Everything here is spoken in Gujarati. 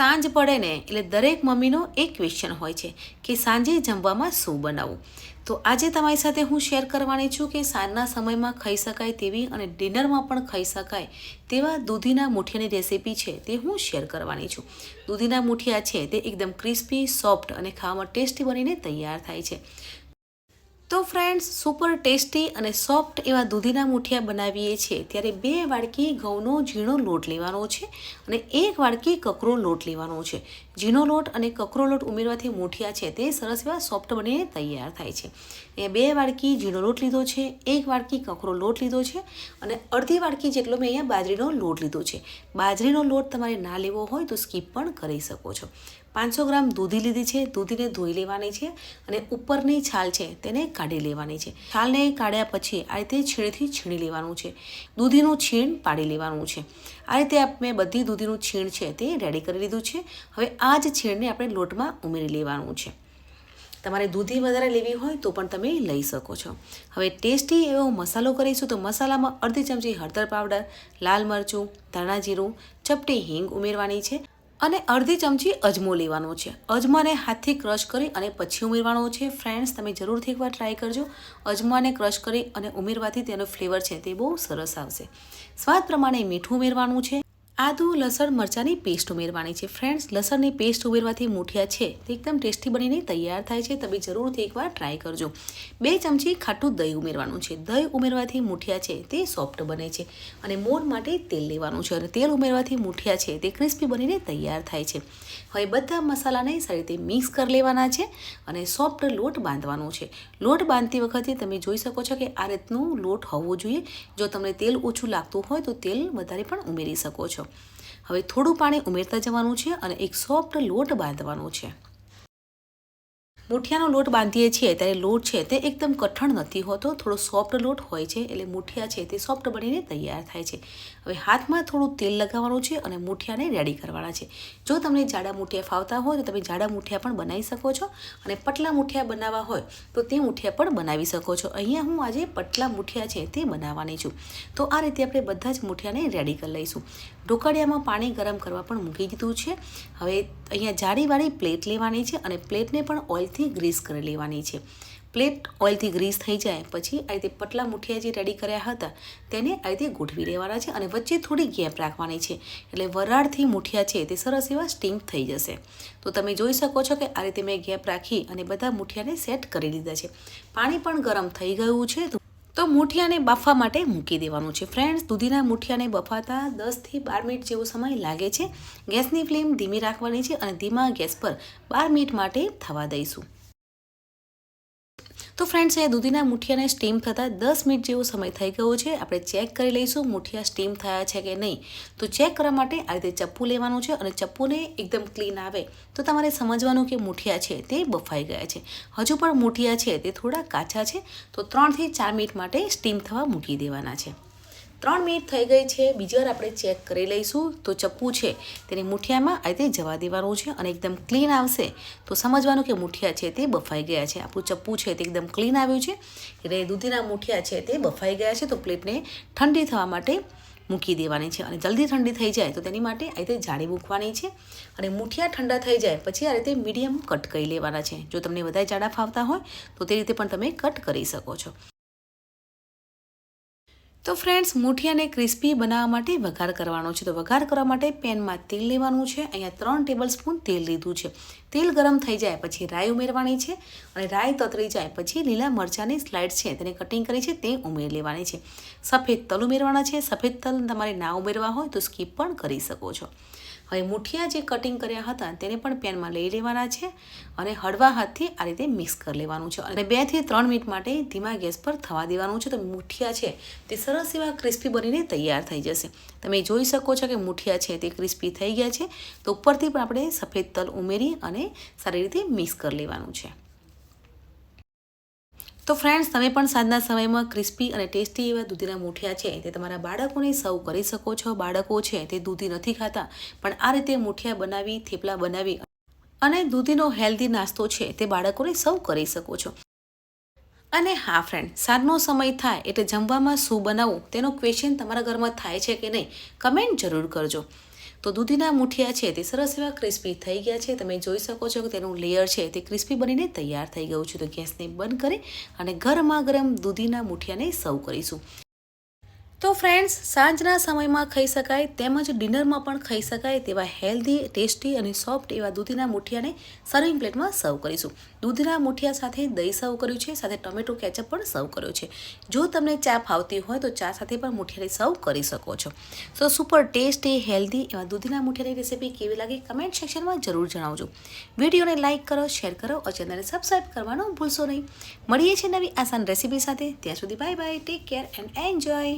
સાંજ પડે ને એટલે દરેક મમ્મીનો એક ક્વેશ્ચન હોય છે કે સાંજે જમવામાં શું બનાવવું? તો આજે તમારી સાથે હું શેર કરવાની છું કે સાંજના સમયમાં ખાઈ શકાય તેવી અને ડિનરમાં પણ ખાઈ શકાય તેવા દૂધીના મૂઠિયાની રેસીપી છે તે હું શેર કરવાની છું. દૂધીના મૂઠિયા છે તે એકદમ ક્રિસ્પી સોફ્ટ અને ખાવામાં ટેસ્ટી બનીને તૈયાર થાય છે. તો ફ્રેન્ડ્સ સુપર ટેસ્ટી અને સોફ્ટ એવા દૂધીના મૂઠિયા બનાવીએ છીએ. ત્યારે બે વાડકી ઘઉંનો ઝીણો લોટ લેવાનો છે અને એક વાડકી કકરો લોટ લેવાનો છે. ઝીણો લોટ અને કકરો લોટ ઉમેરવાથી મૂઠિયા છે તે સરસ એવા સોફ્ટ બનીને તૈયાર થાય છે. અહીંયા બે વાડકી ઝીણો લોટ લીધો છે, એક વાડકી કકરો લોટ લીધો છે અને અડધી વાડકી જેટલો મેં અહીંયા બાજરીનો લોટ લીધો છે. બાજરીનો લોટ તમારે ના લેવો હોય તો સ્કીપ પણ કરી શકો છો. પાંચસો ગ્રામ દૂધી લીધી છે. દૂધીને ધોઈ લેવાની છે અને ઉપરની છાલ છે તેને કાઢી લેવાની છે. છાલને કાઢ્યા પછી આ રીતે છીણથી છીણી લેવાનું છે. દૂધીનું છીણ પાડી લેવાનું છે. આ રીતે મેં બધી દૂધીનું છીણ છે તે રેડી કરી લીધું છે. હવે આ જ છીણને આપણે લોટમાં ઉમેરી લેવાનું છે. તમારે દૂધી વધારે લેવી હોય તો પણ તમે લઈ શકો છો. હવે ટેસ્ટી એવો મસાલો કરીશું તો મસાલામાં અડધી ચમચી હળદર પાવડર, લાલ મરચું, ધાણા જીરું, ચપટી હિંગ ઉમેરવાની છે. અને અડધી ચમચી અજમો લેવાનો છે. અજમાને હાથથી ક્રશ કરી અને પછી ઉમેરવાનો છે. ફ્રેન્ડ્સ, તમે જરૂરથી એકવાર ટ્રાય કરજો. અજમાને ક્રશ કરી અને ઉમેરવાથી તેનો ફ્લેવર છે તે બહુ સરસ આવશે. સ્વાદ પ્રમાણે મીઠું ઉમેરવાનું છે. આદુ, લસણ, મરચાંની પેસ્ટ ઉમેરવાની છે. ફ્રેન્ડ્સ લસણની પેસ્ટ ઉમેરવાથી મૂઠિયા છે. તે એકદમ ટેસ્ટી બનીને તૈયાર થાય છે. તમે જરૂરથી એકવાર ટ્રાય કરજો. બે ચમચી ખાટું દહીં ઉમેરવાનું છે. દહીં ઉમેરવાથી મૂઠિયા છે તે સોફ્ટ બને છે અને મોર માટે તેલ લેવાનું છે. અને તેલ ઉમેરવાથી મૂઠિયા છે તે ક્રિસ્પી બનીને તૈયાર થાય છે. હવે બધા મસાલાને સારી રીતે મિક્સ કરી લેવાના છે અને સોફ્ટ લોટ બાંધવાનો છે. લોટ બાંધતી વખતે તમે જોઈ શકો છો કે આ રીતનું લોટ હોવો જોઈએ. જો તમને તેલ ઓછું લાગતું હોય તો તેલ વધારે પણ ઉમેરી શકો છો. હવે થોડું પાણી ઉમેરતા જવાનું છે અને એક સોફ્ટ લોટ બાંધવાનો છે. મૂઠિયાનો લોટ બાંધીએ છીએ ત્યારે લોટ છે તે એકદમ કઠણ નથી હોતો, થોડો સોફ્ટ લોટ હોય છે એટલે મૂઠિયા છે તે સોફ્ટ બનીને તૈયાર થાય છે. હવે હાથમાં થોડું તેલ લગાવવાનું છે અને મૂઠિયાને રેડી કરવાના છે. જો તમને જાડા મૂઠિયા ફાવતા હોય તો તમે જાડા મૂઠિયા પણ બનાવી શકો છો અને પટલા મૂઠિયા બનાવવા હોય તો તે મૂઠિયા પણ બનાવી શકો છો. અહીંયા હું આજે પટલા મૂઠિયા છે તે બનાવવાની છું. તો આ રીતે આપણે બધા જ મૂઠિયાને રેડી કરી લઈશું. ઢોકળિયામાં પાણી ગરમ કરવા પણ મૂકી દીધું છે. હવે અહીંયા જાડીવાળી પ્લેટ લેવાની છે અને પ્લેટને પણ ઓઇલથી ગ્રીસ કરી લેવાની છે. પ્લેટ ઓઇલથી ગ્રીસ થઈ જાય પછી આ રીતે પટલા મુઠિયા જે રેડી કર્યા હતા તેને આ રીતે ગોઠવી લેવાના છે અને વચ્ચે થોડી ગેપ રાખવાની છે. એટલે વરાળથી મુઠિયા છે તે સરસ એવા સ્ટીમ થઈ જશે. તો તમે જોઈ શકો છો કે આ રીતે મેં ગેપ રાખી અને બધા મુઠિયાને સેટ કરી લીધા છે. પાણી પણ ગરમ થઈ ગયું છે. તો મૂઠિયાને બાફવા માટે મૂકી દેવાનું છે. ફ્રેન્ડ્સ દૂધીના મૂઠિયાને બફાતા દસથી બાર મિનિટ જેવો સમય લાગે છે. ગેસની ફ્લેમ ધીમી રાખવાની છે અને ધીમા ગેસ પર બાર મિનિટ માટે થવા દઈશું. તો ફ્રેન્ડ્સ એ દૂધીના મુઠિયાને સ્ટીમ થતાં દસ મિનિટ જેવો સમય થઈ ગયો છે. આપણે ચેક કરી લઈશું મૂઠિયા સ્ટીમ થયા છે કે નહીં. તો ચેક કરવા માટે આ રીતે ચપ્પુ લેવાનું છે અને ચપ્પુને એકદમ ક્લીન આવે તો તમારે સમજવાનું કે મૂઠિયા છે તે બફાઈ ગયા છે. હજુ પણ મૂઠિયા છે તે થોડા કાચા છે તો ત્રણથી ચાર મિનિટ માટે સ્ટીમ થવા મૂકી દેવાના છે. ત્રણ મિનિટ થઈ ગઈ છે. બીજી વાર આપણે ચેક કરી લઈશું. તો ચપ્પુ છે, તેને મૂઠિયામાં આ રીતે જવા દેવાનું છે અને એકદમ ક્લીન આવશે. તો સમજવાનું કે મૂઠિયા છે તે બફાઈ ગયા છે. આપણું ચપ્પુ છે તે એકદમ ક્લીન આવ્યું છે. એટલે દૂધીના મૂઠિયા છે તે બફાઈ ગયા છે. તો પ્લેટને ઠંડી થવા માટે મૂકી દેવાની છે અને જલ્દી ઠંડી થઈ જાય તો તેની માટે આ રીતે જાળી મૂકવાની છે. અને મૂઠિયા ઠંડા થઈ જાય પછી આ રીતે મીડિયમ કટ કરી લેવાના છે. જો તમને વધારે જાડા ફાવતા હોય તો તે રીતે પણ તમે કટ કરી શકો છો. તો ફ્રેન્ડ્સ મૂઠિયાને ક્રિસ્પી બનાવવા માટે વઘાર કરવાનો છે. તો વઘાર કરવા માટે પેનમાં તેલ લેવાનું છે. અહીંયા ત્રણ ટેબલ સ્પૂન તેલ લીધું છે. તેલ ગરમ થઈ જાય પછી રાઈ ઉમેરવાની છે અને રાઈ તતરી જાય પછી લીલા મરચાંની સ્લાઇડ છે. તેને કટિંગ કરી છે તે ઉમેરી લેવાની છે. સફેદ તલ ઉમેરવાના છે. સફેદ તલ તમારે ના ઉમેરવા હોય તો સ્કીપ પણ કરી શકો છો. હવે મુઠિયા જે કટિંગ કર્યા હતા તેને પણ પેનમાં લઈ લેવાના છે અને હળવા હાથથી આ રીતે મિક્સ કરી લેવાનું છે. અને બેથી ત્રણ મિનિટ માટે ધીમા ગેસ પર થવા દેવાનું છે. તો મૂઠિયા છે તે સરસ એવા ક્રિસ્પી બનીને તૈયાર થઈ જશે. તમે જોઈ શકો છો કે મુઠિયા છે તે ક્રિસ્પી થઈ ગયા છે. તો ઉપરથી પણ આપણે સફેદ તલ ઉમેરી અને સારી રીતે મિક્સ કરી લેવાનું છે. તો ફ્રેન્ડ્સ તમે પણ સાંજના સમયમાં ક્રિસ્પી અને ટેસ્ટી એવા દૂધીના મૂઠિયા છે તે તમારા બાળકોને સર્વ કરી શકો છો. બાળકો છે તે દૂધી નથી ખાતા, પણ આ રીતે મૂઠિયા બનાવી, થેપલા બનાવી અને દૂધીનો હેલ્ધી નાસ્તો છે તે બાળકોને સર્વ કરી શકો છો. અને હા ફ્રેન્ડ સાંજનો સમય થાય એટલે જમવામાં શું બનાવવું તેનો ક્વેશ્ચન તમારા ઘરમાં થાય છે કે નહીં કમેન્ટ જરૂર કરજો. તો દૂધીના મુઠિયા છે તે સરસ એવા ક્રિસ્પી થઈ ગયા છે. તમે જોઈ શકો છો કે તેનું લેયર છે તે ક્રિસ્પી બનીને તૈયાર થઈ ગયું છે. તો ગેસને બંધ કરી અને ગરમા ગરમ દૂધીના મુઠિયાને સર્વ કરીશું. તો ફ્રેન્ડ્સ સાંજના સમયમાં ખાઈ શકાય તેમજ ડિનરમાં પણ ખાઈ શકાય તેવા હેલ્ધી ટેસ્ટી અને સોફ્ટ એવા દૂધીના મુઠિયાને સર્વિંગ પ્લેટમાં સર્વ કરીશું. દૂધીના મુઠિયા સાથે દહીં સર્વ કર્યું છે, સાથે ટોમેટો કેચઅપ પણ સર્વ કર્યો છે. જો તમને ચા ફાવતી હોય તો ચા સાથે પણ મુઠિયાને સર્વ કરી શકો છો. સો સુપર ટેસ્ટી હેલ્ધી એવા દૂધીના મુઠિયાની રેસીપી કેવી લાગી કમેન્ટ સેક્શનમાં જરૂર જણાવજો. વિડીયોને લાઇક કરો શેર કરો અને ચેનલને સબસ્ક્રાઈબ કરવાનું ભૂલશો નહીં. મળીએ છીએ નવી આસાન રેસીપી સાથે. ત્યાં સુધી bye bye take care and enjoy